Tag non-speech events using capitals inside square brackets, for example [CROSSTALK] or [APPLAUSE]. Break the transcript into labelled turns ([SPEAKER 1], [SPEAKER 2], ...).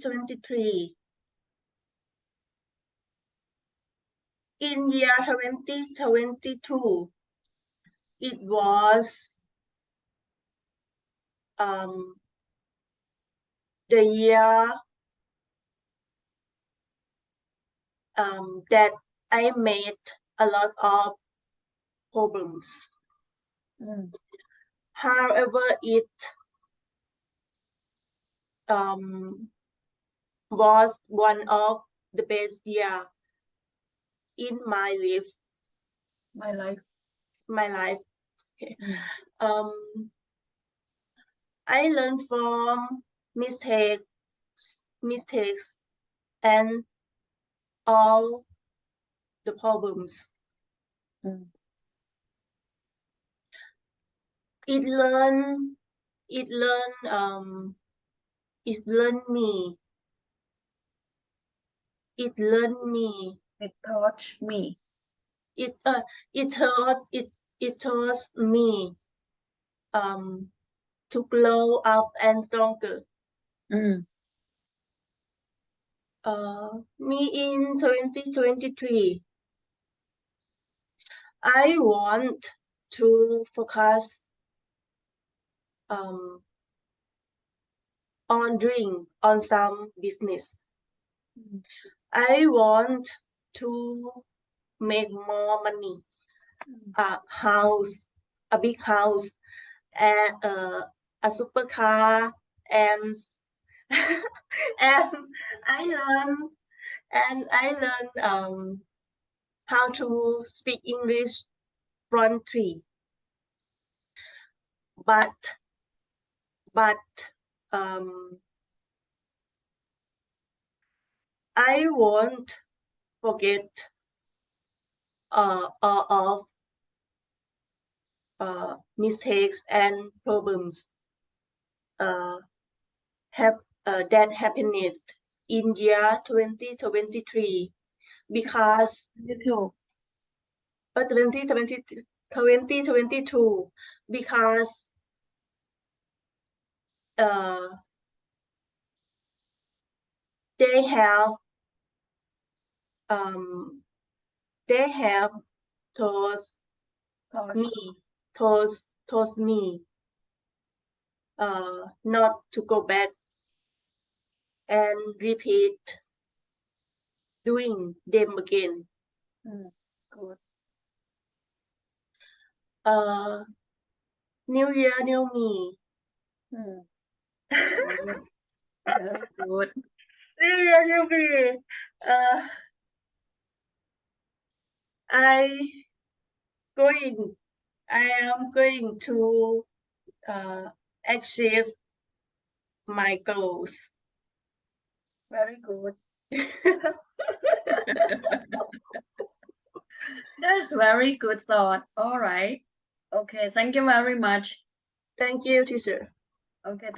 [SPEAKER 1] 2023. In year 2022, it was um, the year um, that I made a lot of problems.
[SPEAKER 2] Mm.
[SPEAKER 1] However, it um, was one of the best year in my life.
[SPEAKER 2] My life.
[SPEAKER 1] My life. Okay. [SIGHS] Um, I learned from mistakes, mistakes, and all the problems.
[SPEAKER 2] Mm.
[SPEAKER 1] It learn, it learn, um, it learned me. It learned me.
[SPEAKER 2] It taught me.
[SPEAKER 1] It uh, it taught it it taught me um to grow up and stronger.
[SPEAKER 2] Mm.
[SPEAKER 1] Uh, me in 2023, I want to focus um, on doing on some business.
[SPEAKER 2] Mm.
[SPEAKER 1] I want to make more money, a house, a big house, and uh, a supercar, and [LAUGHS] and I learn and I learn um, how to speak English fluently. But but um, I won't forget uh, all of uh, mistakes and problems uh, have uh, that happened in year 2023 because
[SPEAKER 2] You too.
[SPEAKER 1] uh, 2020, 2022 because uh, they have um, they have told me told told me uh, not to go back and repeat doing them again.
[SPEAKER 2] Mm. Good.
[SPEAKER 1] Uh, new year, new me.
[SPEAKER 2] Mm. Good. [LAUGHS] Very good.
[SPEAKER 1] New year, new me. Uh, I going. I am going to uh, achieve my goals.
[SPEAKER 2] Very good. [LAUGHS] That's very good thought. All right. Okay. Thank you very much.
[SPEAKER 1] Thank you, teacher.
[SPEAKER 2] Okay.